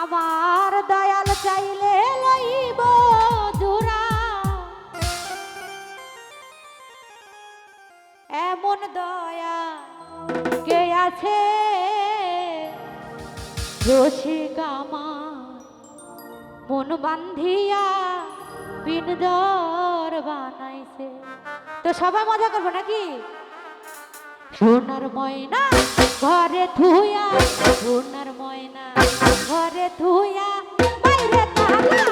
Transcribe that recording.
আমার দয়াল চাইলে লইব দুরা এমন দয়া কে আছে? রসিক মন বান্ধিয়া পিনদর বানাইছে। তো সবাই মজা করব নাকি? সোনার ময়না ঘরে ধুয়া সোনার ময়না ঘরে ধুয়া বাইরে তালা।